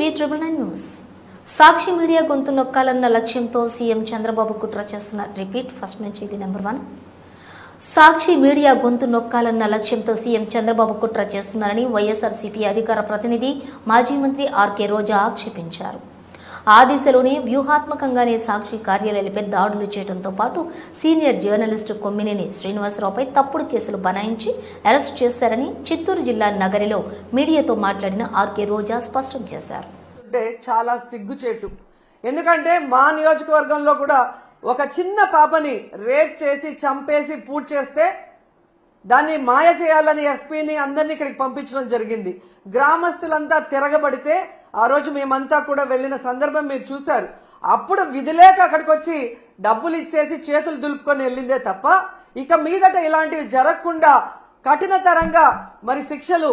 V triple nine news Sakshi media గొంతు నొక్కాలన్న లక్ష్యంతో సీఎం చంద్రబాబు కుట్ర చేస్తున్న రిపీట్ ఫస్ట్ నుంచి ఇది నెంబర్ వన్. సాక్షి మీడియా గొంతు నొక్కాలన్న లక్ష్యంతో సీఎం చంద్రబాబు కుట్ర చేస్తున్నారని వైఎస్ఆర్సీపీ అధికార ప్రతినిధి మాజీ మంత్రి ఆర్కే రోజా ఆక్షేపించారు. ఆ దిశలోనే వ్యూహాత్మకంగానే సాక్షి కార్యాలయాలపై దాడులు చేయడంతో పాటు సీనియర్ జర్నలిస్టు కొమ్మినేని శ్రీనివాసరావుపై తప్పుడు కేసులు బనాయించి అరెస్ట్ చేశారని చిత్తూరు జిల్లా నగరిలో మీడియాతో మాట్లాడిన ఆర్కే రోజా స్పష్టం చేశారు. అంటే చాలా సిగ్గుచేటు. ఎందుకంటే మా నియోజకవర్గంలో కూడా ఒక చిన్న పాపని రేప్ చేసి చంపేసి పూడ్ చేస్తే దాన్ని మాయ చేయాలని ఎస్పీని అందరినీ ఇక్కడికి పంపించడం జరిగింది. గ్రామస్తులంతా తిరగబడితే ఆ రోజు మేమంతా కూడా వెళ్ళిన సందర్భం మీరు చూశారు. అప్పుడు విధిలేక అక్కడికి వచ్చి డబ్బులు ఇచ్చేసి చేతులు దులుపుకొని వెళ్ళిందే తప్ప ఇక మీదట ఇలాంటివి జరగకుండా కఠినతరంగా మరి శిక్షలు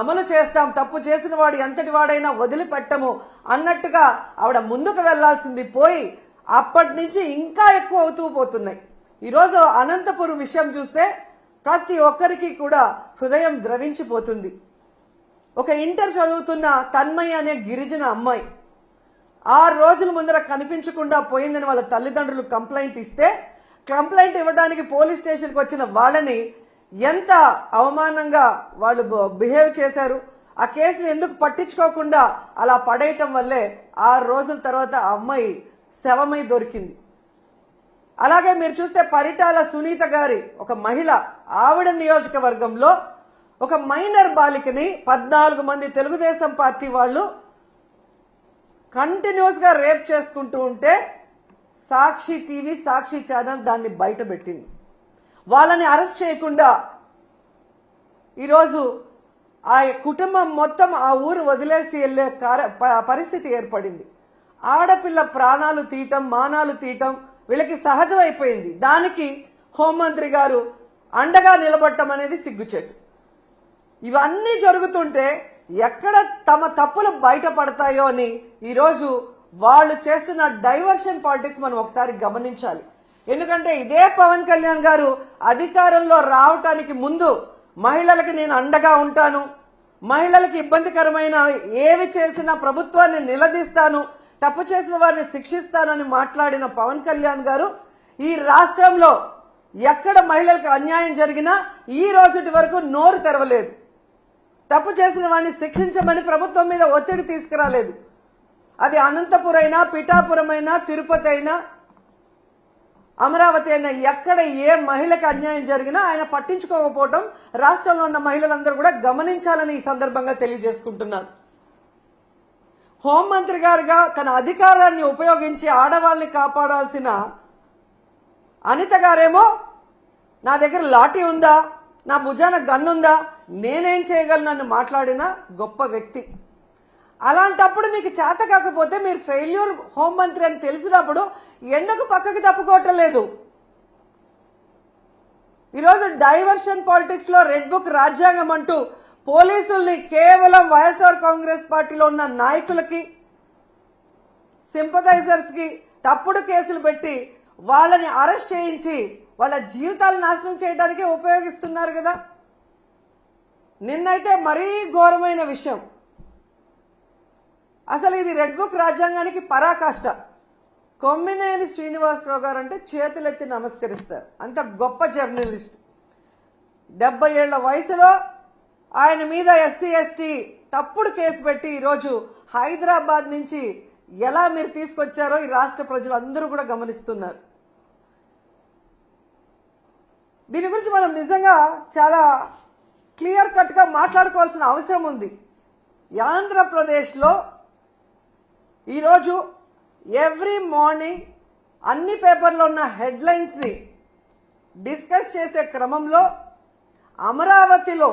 అమలు చేస్తాం. తప్పు చేసిన వాడు ఎంతటి వాడైనా వదిలిపెట్టము అన్నట్టుగా ఆవిడ ముందుకు వెళ్ళాల్సింది పోయి అప్పటి నుంచి ఇంకా ఎక్కువ అవుతూ పోతున్నాయి. ఈరోజు అనంతపురం విషయం చూస్తే ప్రతి ఒక్కరికి కూడా హృదయం ద్రవించిపోతుంది. ఒక ఇంటర్ చదువుతున్న తన్మయ్య అనే గిరిజన అమ్మాయి ఆరు రోజుల ముందర కనిపించకుండా పోయిందని వాళ్ళ తల్లిదండ్రులు కంప్లైంట్ ఇస్తే కంప్లైంట్ ఇవ్వడానికి పోలీస్ స్టేషన్కి వచ్చిన వాళ్ళని ఎంత అవమానంగా వాళ్ళు బిహేవ్ చేశారు ఆ కేసును ఎందుకు పట్టించుకోకుండా అలా పడేయటం వల్లే ఆరు రోజుల తర్వాత ఆ అమ్మాయి శవమై దొరికింది. అలాగే మీరు చూస్తే పరిటాల సునీత గారి ఒక మహిళ ఆవిడ నియోజకవర్గంలో ఒక మైనర్ బాలికని పద్నాలుగు మంది తెలుగుదేశం పార్టీ వాళ్ళు కంటిన్యూస్గా రేప్ చేసుకుంటూ ఉంటే సాక్షి టీవీ సాక్షి ఛానల్ దాన్ని బయట పెట్టింది. వాళ్ళని అరెస్ట్ చేయకుండా ఈరోజు ఆ కుటుంబం మొత్తం ఆ ఊరు వదిలేసి వెళ్ళే ప- పరిస్థితి ఏర్పడింది. ఆడపిల్ల ప్రాణాలు తీయటం మానాలు తీయటం వీళ్ళకి సహజం అయిపోయింది దానికి హోంమంత్రి గారు అండగా నిలబడటం అనేది సిగ్గుచెట్టు ఇవన్నీ జరుగుతుంటే ఎక్కడ తమ తప్పులు బయటపడతాయో అని ఈరోజు వాళ్ళు చేస్తున్న డైవర్షన్ పాలిటిక్స్ మనం ఒకసారి గమనించాలి. ఎందుకంటే ఇదే పవన్ కళ్యాణ్ గారు అధికారంలో రావటానికి ముందు మహిళలకి నేను అండగా ఉంటాను మహిళలకి ఇబ్బందికరమైన ఏవి చేసినా ప్రభుత్వాన్ని నిలదీస్తాను తప్పు చేసిన వారిని శిక్షిస్తానని మాట్లాడిన పవన్ కళ్యాణ్ గారు ఈ రాష్ట్రంలో ఎక్కడ మహిళలకు అన్యాయం జరిగినా ఈ రోజుటి వరకు నోరు తెరవలేదు. తప్పు చేసిన వాడిని శిక్షించమని ప్రభుత్వం మీద ఒత్తిడి తీసుకురాలేదు. అది అనంతపురం అయినా పిఠాపురం అయినా తిరుపతి అయినా అమరావతి అయినా ఎక్కడ ఏ మహిళకు అన్యాయం జరిగినా ఆయన పట్టించుకోకపోవటం రాష్ట్రంలో ఉన్న మహిళలందరూ కూడా గమనించాలని ఈ సందర్భంగా తెలియజేసుకుంటున్నారు హోంమంత్రి గారుగా తన అధికారాన్ని ఉపయోగించి ఆడవాళ్ళని కాపాడాల్సిన అనిత గారేమో నా దగ్గర లాఠీ ఉందా? నా భుజాన గన్నుందా? నేనేం చేయగలను నన్ను మాట్లాడిన గొప్ప వ్యక్తి. అలాంటప్పుడు మీకు చేత కాకపోతే మీరు ఫెయిల్యూర్ హోంమంత్రి అని తెలిసినప్పుడు ఎందుకు పక్కకి తప్పుకోవటం లేదు ఈరోజు డైవర్షన్ పాలిటిక్స్లో రెడ్ బుక్ రాజ్యాంగం అంటూ పోలీసుల్ని కేవలం వైఎస్ఆర్ కాంగ్రెస్ పార్టీలో ఉన్న నాయకులకి సింపథైజర్స్కి తప్పుడు కేసులు పెట్టి వాళ్ళని అరెస్ట్ చేయించి వాళ్ళ జీవితాలు నాశనం చేయడానికి ఉపయోగిస్తున్నారు కదా? నిన్నైతే మరీ ఘోరమైన విషయం. అసలు ఇది రెడ్ బుక్ రాజ్యాంగానికి పరాకాష్ట. కొమ్మినేని శ్రీనివాసరావు గారు అంటే చేతులెత్తి నమస్కరిస్తారు. అంత గొప్ప జర్నలిస్ట్. డెబ్బై ఏళ్ళ వయసులో ఆయన మీద ఎస్సీ ఎస్టీ తప్పుడు కేసు పెట్టి ఈరోజు హైదరాబాద్ నుంచి ఎలా మీరు తీసుకొచ్చారో ఈ రాష్ట్ర ప్రజలందరూ కూడా గమనిస్తున్నారు. దీని గురించి మనం నిజంగా చాలా క్లియర్ కట్గా మాట్లాడుకోవాల్సిన అవసరం ఉంది. ఆంధ్రప్రదేశ్లో ఈరోజు ఎవ్రీ మార్నింగ్ అన్ని పేపర్లో ఉన్న హెడ్లైన్స్ని డిస్కస్ చేసే క్రమంలో అమరావతిలో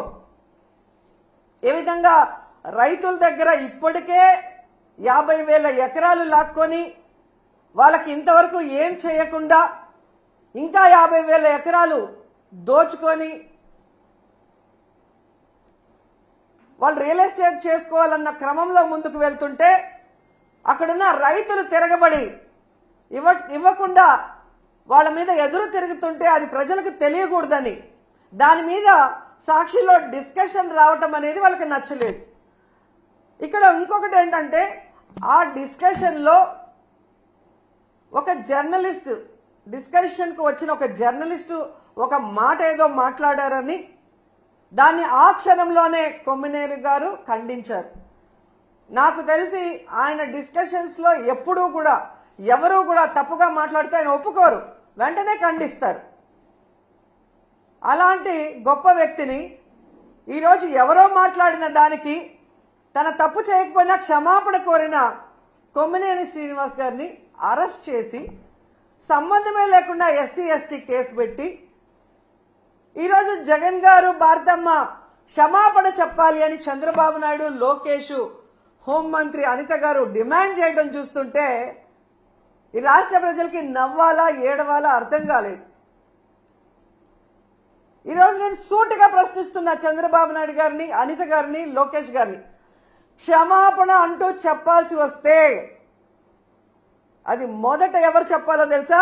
ఏ విధంగా రైతుల దగ్గర ఇప్పటికే యాభై వేల ఎకరాలు లాక్కొని వాళ్ళకి ఇంతవరకు ఏం చేయకుండా ఇంకా యాభై వేల ఎకరాలు దోచుకొని వాళ్ళు రియల్ ఎస్టేట్ చేసుకోవాలన్న క్రమంలో ముందుకు వెళ్తుంటే అక్కడున్న రైతులు తిరగబడి ఇవ్వ ఇవ్వకుండా వాళ్ళ మీద ఎదురు తిరుగుతుంటే అది ప్రజలకు తెలియకూడదని. దాని మీద సాక్షిలో డిస్కషన్ రావటం అనేది వాళ్ళకి నచ్చలేదు. ఇక్కడ ఇంకొకటి ఏంటంటే ఆ డిస్కషన్లో ఒక జర్నలిస్ట్ డిస్కషన్కు వచ్చిన ఒక జర్నలిస్టు ఒక మాట ఏదో మాట్లాడారని దాన్ని ఆ క్షణంలోనే కొమ్మినేరు గారు ఖండించారు. నాకు తెలిసి ఆయన డిస్కషన్స్లో ఎప్పుడూ కూడా ఎవరూ కూడా తప్పుగా మాట్లాడితే ఆయన ఒప్పుకోరు. వెంటనే ఖండిస్తారు. అలాంటి గొప్ప వ్యక్తిని ఈరోజు ఎవరో మాట్లాడిన దానికి తన తప్పు చేయకపోయినా క్షమాపణ కోరిన కొమ్మినేని శ్రీనివాస్ గారిని అరెస్ట్ చేసి సంబంధమే లేకుండా ఎస్సీ ఎస్టీ కేసు పెట్టి ఈరోజు జగన్ గారు భారతమ్మ క్షమాపణ చెప్పాలి అని చంద్రబాబు నాయుడు లోకేష్ హోంమంత్రి అనిత గారు డిమాండ్ చేయడం చూస్తుంటే ఈ రాష్ట్ర ప్రజలకి నవ్వాలా ఏడవాలా అర్థం కాలేదు. ఈరోజు నేను సూటిగా ప్రశ్నిస్తున్నా చంద్రబాబు నాయుడు గారిని అనిత గారిని లోకేష్ గారిని క్షమాపణ అంటూ చెప్పాల్సి వస్తే అది మొదట ఎవరు చెప్పాలో తెలుసా?